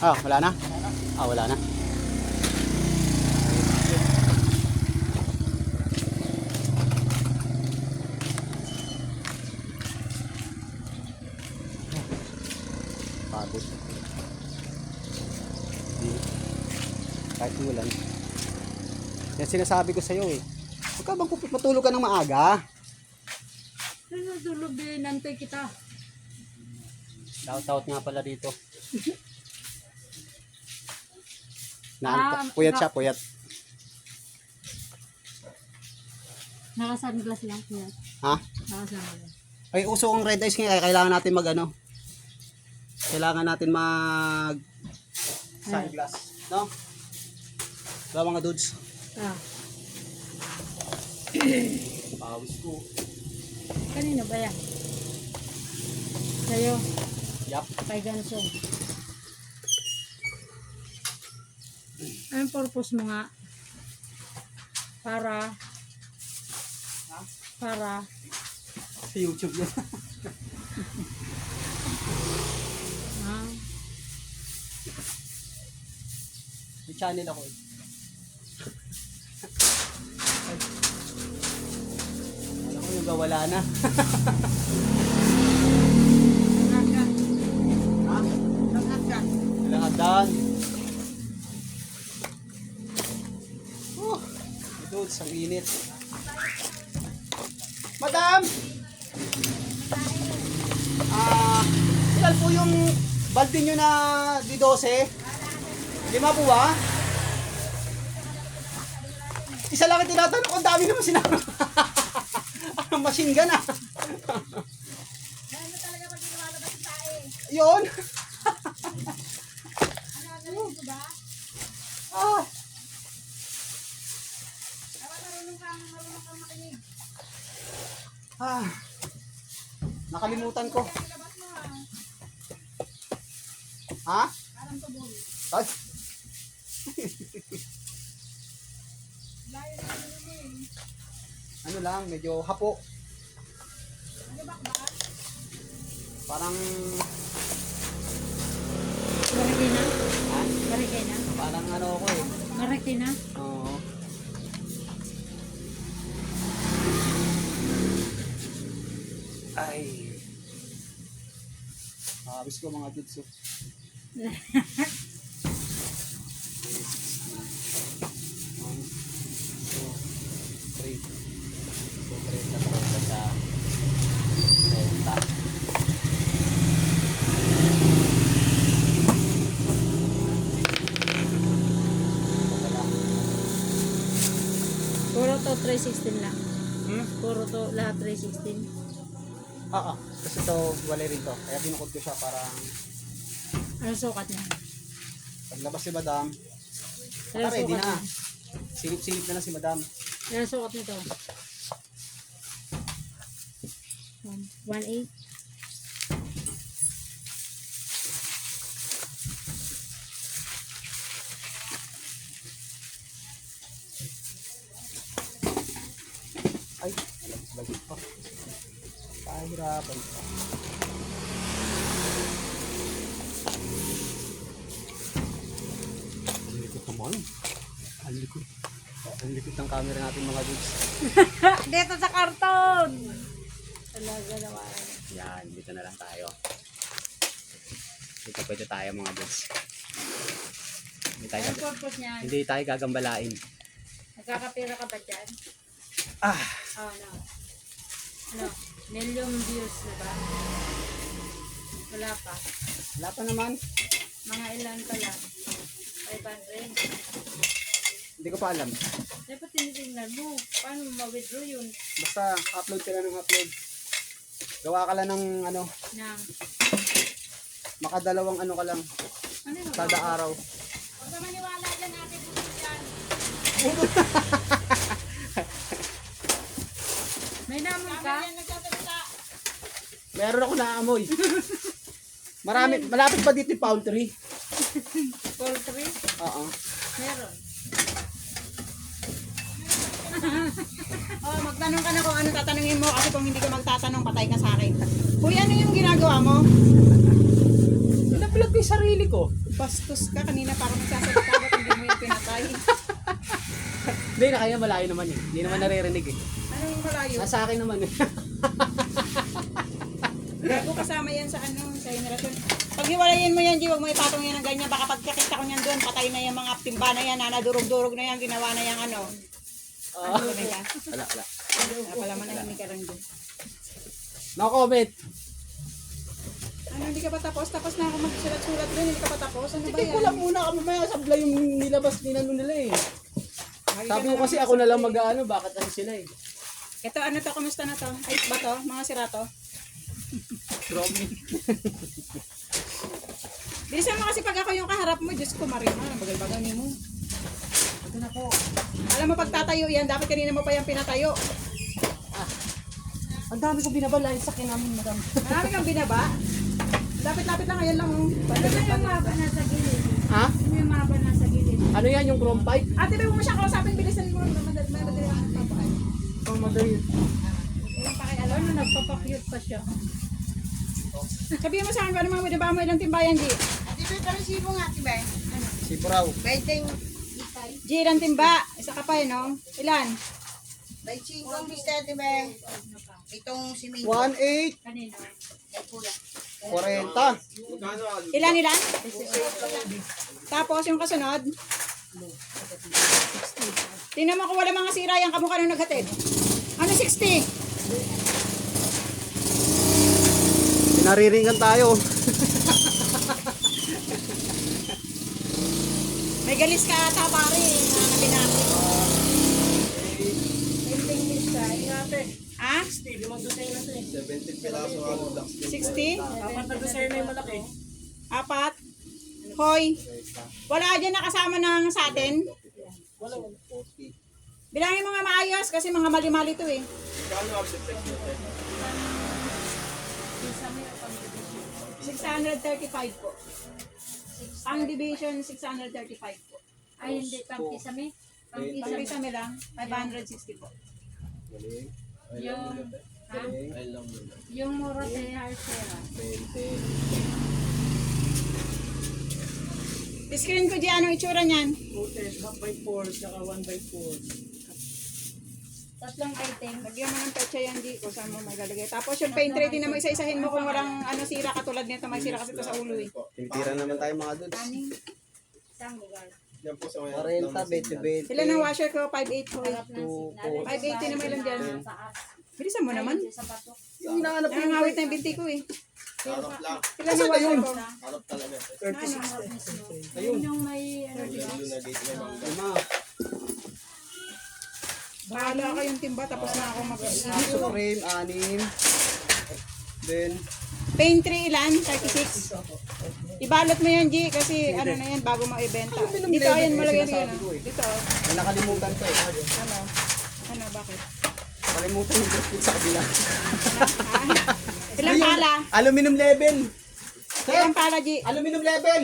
Ah, wala na? Ah, wala na. Pagod. Kahit ulan. Yan sinasabi ko sa'yo eh. Huwag ka bang matulog ka ng maaga? Ano tulog din, nantay kita. Shout-out nga pala dito. Ah, Naantok. Puyat siya, puyat. Naka-sunglass lang kuya. Ha? Naka-sunglass. Ay, uso ang red eyes ngayon. Kailangan natin mag ano. Kailangan natin mag sunglass. No? Diba mga dudes? Ah, Pawis ko. kanino ba yan? Sa'yo, Yap. kay Ganso. Anong purpose mo nga? Para, para, Sa YouTube yan. ah, May channel ako eh. Alam ko yung wala na. hanggang, ha? hanggang. Lahat daan. Oh, ang init. Madam! Ah, ilan po yung balde nyo na di 12? Lima po ba? Isa lang ang tinatanong ang dami naman sinabi. Ang machine gun ah. Yun. Nakalimutan ko. Ha? Ay. ano lang, medyo hapo. Parang Mariki na? ha? Mariki na? Parang ano ako eh. Mariki na? Oo. Ay. Talaga sa renta. Wala. Puro to 316 lang. Hmm? Puro to lahat 316. Ah, ah. Kasi to, wala rin to. Kaya binukod ko siya para Ano sukat niya? paglabas si madam, Ano ready sukat na. niya? Silip-silip na lang si madam. Ano sukat nito? 1.8. Ay, lagi pa. Pahirapan pa. Ang likot naman. Ang likot. Ang likot ng camera natin mga dudes. Dito sa karton! Talaga naman. Yan, dito na lang tayo. Dito pwede tayo mga dudes. Hindi tayo, Anong purpose hindi tayo gagambalain. Nagkakapira ka ba dyan? Ah, Oh, no. Ano? Million views na ba? Wala pa. wala pa naman. Mga ilan pa lang. 500. Hindi ko pa alam. Dapat tinitingnan mo. Paano mo ma-withdraw yun? Basta upload ka lang ng upload. Gawa ka lang ng ano, Nang, makadalawang ano ka lang, ano yun? kada araw. Huwag ka maniwala dyan dyan. May naman ka? Meron ako naamoy. Marami, malapit pa dito yung poultry. Poultry? Oo. Meron. Oh, magtanong ka na kung ano tatanungin mo kasi kung hindi ka magtatanong, patay ka sa akin. Kuya, ano yung ginagawa mo? ko yung sarili ko. Bastos ka. Kanina pa ako nagsasalita. Ba't hindi mo yung pinatay? Hindi, na kaya malayo naman eh. Hindi naman naririnig eh. Anong malayo? Nasa akin naman eh. Gago kasama yan sa ano, sa generasyon. Pag hiwalayin mo yan, G, huwag mo ipatong yan ng ganyan. Baka pagkakita ko niyan doon, patay na yung mga timba na yan, na nadurog-durog na yan, ginawa na yung ano. Ano ba yan? Wala, wala. Wala pala manahimik ka lang doon. No comment. Ano, hindi ka pa tapos? Tapos na ako magsulat-sulat doon, hindi ka pa tapos? Ano ba Hindi yan? ko lang muna kami mamaya sabla yung nilabas ninano nila eh. Ka Sabi na ko kasi ako na lang mag-ano, bakit kasi sila eh. Ito, ano to? Kumusta na to? Ay, ba to? Mga sira to? Grabe. Bilisan mo kasi pag ako yung kaharap mo, Diyos ko, Marima, bagal-bagal mo. Ito na po. Alam mo, pag tatayo yan, dapat kanina mo pa yan pinatayo. Ang dami ko binabala yung sakin namin, madam. Marami kang binaba. Lapit-lapit lang, ayan lang. Oh. Ano ba yung mapa nasa gilid? Ha? Ano yung mapa nasa gilid? Ano yan, yung chrome pipe? Ate, ba mo siya kausapin, bilisan mo. Madali madali lang ang papaan. Pang madali. Walang pakialam. Ano, nagpapakyut pa siya. Sabihin mo sa akin, paano mga binaba mo ilang timbayan, G? Ati ba kami sibo nga, ati ba? Si Braw. Benteng, G, ilang timba? Isa ka pa, eh, no? Ilan? benteng kong pista, ati ba? Itong simento. 1.8. Kanino? Ay, pula. 40. Ilan, ilan? Tapos, yung kasunod? Tingnan mo kung wala mga sira yan, kamukha nung naghatid. Ano, 60? Pinariringan tayo. May galis ka ata, pare, na nabinati. Ending lista. Ingate. Ha? 70 piraso ang 60? Apat na dosena yung malaki. Apat? Hoy, wala dyan nakasama ng sa atin? Bilangin mo nga maayos kasi mga mali-mali to eh. 635 po. Ang division, 635 po. Ay, hindi. Pang kisame. Pang Pag kisame. isa lang, 560 po. Yung, ha? Yung mura de Arcera. Screen ko dyan, anong itsura niyan? Tatlong item. Lagyan mo ng petsa yan, Di, kung saan mo maglalagay. Tapos yung paint ready na mo, isa-isahin mo kung walang ano, sira katulad nito. May sira kasi ito sa ulo eh. Titira naman tayo mga dudes. Aning. Isang lugar. 40, 20, 20. Ilan ang washer ko? 5.8 ko eh. Harap signal. 580 naman lang dyan. Taas. Bilisan mo naman. Sa. Yung hinahanap ko yung Nangangawit na yung binti ko eh. Ilan ang washer ko? Ayun. Yung may ano dito. lima. Bahala kayong timba tapos na ako mag Supreme, anim. Then, Paint 3 ilan? 36. Ibalot mo yan, G, kasi ano na yan, bago mo ibenta. Dito, ayan mo lagyan yan. ah. Dito, oh. nakalimutan ko eh. ano? Ano, bakit? Kalimutan yung biscuit sa kabila. Ha? Ilang pala? Aluminum level. Ilang pala, G? Aluminum level.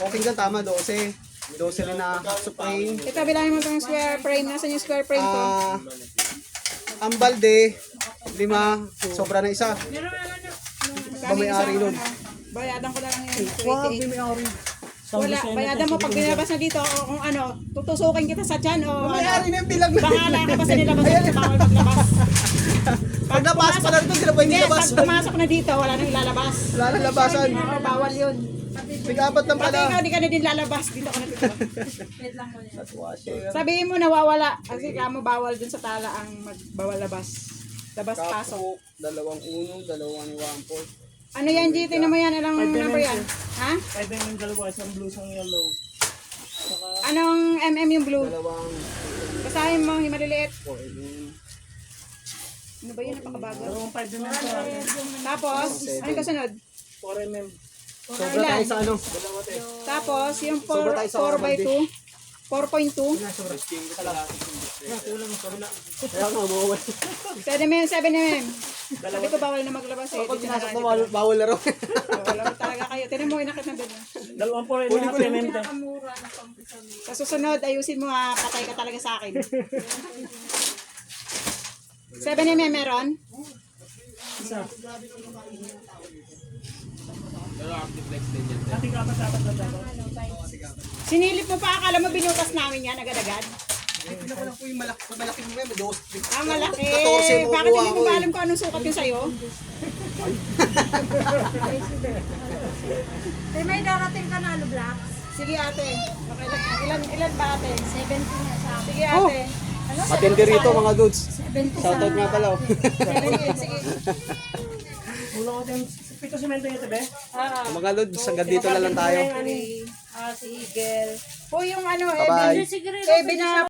Okay ka tama, 12. 12 rin na Supreme. Ito, bilangin mo itong square frame. Nasaan yung square frame ko? Ah, ang balde, lima, sobra na isa. Ba may ari nun? Bayadan ko na lang yan. Wow, 28. may ari. Wala, bayadan mo pag binabas na dito, o kung ano, tutusukin kita sa tiyan, o May ano. ari na yung bilang. Bahala ka pa sa nilabas sa bawal maglabas. Pag napasok pa lang doon, sila pa hindi Hindi, labas. pag pumasok na dito, wala nang ilalabas. Wala na labasan. Bawal yun. Pigapat lang Pati pala. ikaw, di ka na din lalabas. Dito ka na dito. Wait lang muna. Washer. Sabihin mo nawawala. Kasi kamo bawal dun sa tala ang magbawal labas. Labas pasok. Dalawang uno, dalawang fourth. Ano yan, G? Tingnan mo yan. Anong number yan? Ha? Pwede yung dalawa, isang blue, isang yellow. Anong MM yung blue? Dalawang Basahin mo, yung maliliit. four, eleven. Ano ba yun? Napakabago. Dalawang 5 dimensional. Tapos, ano yung kasunod? 4 mm. Sobra tayo sa ano? Tapos, yung Sobra tayo sa 4, 4 by 2. 4.2. Kaya nga, mawawal. 7 mm, 7 mm. Sabi ko bawal na maglabas eh. Pag pinasok lang, na dito. bawal, bawal na raw. Wala mo talaga kayo. Tinan mo, inakit na doon. Dalawang 4 half din. Mura na kisame. Sa susunod, ayusin mo ha. Patay ka talaga sa akin. 7 mm meron? Ating kapat-dapat na dapat. Sinilip mo pa, akala mo binutas namin yan agad-agad. Tingnan ko lang po yung malaki, malaki mo yan. May dos. Ah, malaki. 14 mo Bakit hindi ko ba eh. alam kung anong sukat yun sa'yo? Eh, may darating ka na, blocks? Sige ate. Ilan, ilan, ilan ba ate? 70 na sa akin. Sige ate. Ano? Matindi rito mga dudes. 70 Shoutout nga pala. oh. Sige, sige. Ulo ko din. Pito semento yung tabi. Ah, mga dudes, hanggang dito na lang tayo. ah, si Eagle. Po yung ano, eh, Bye-bye. Siguro, eh, bina,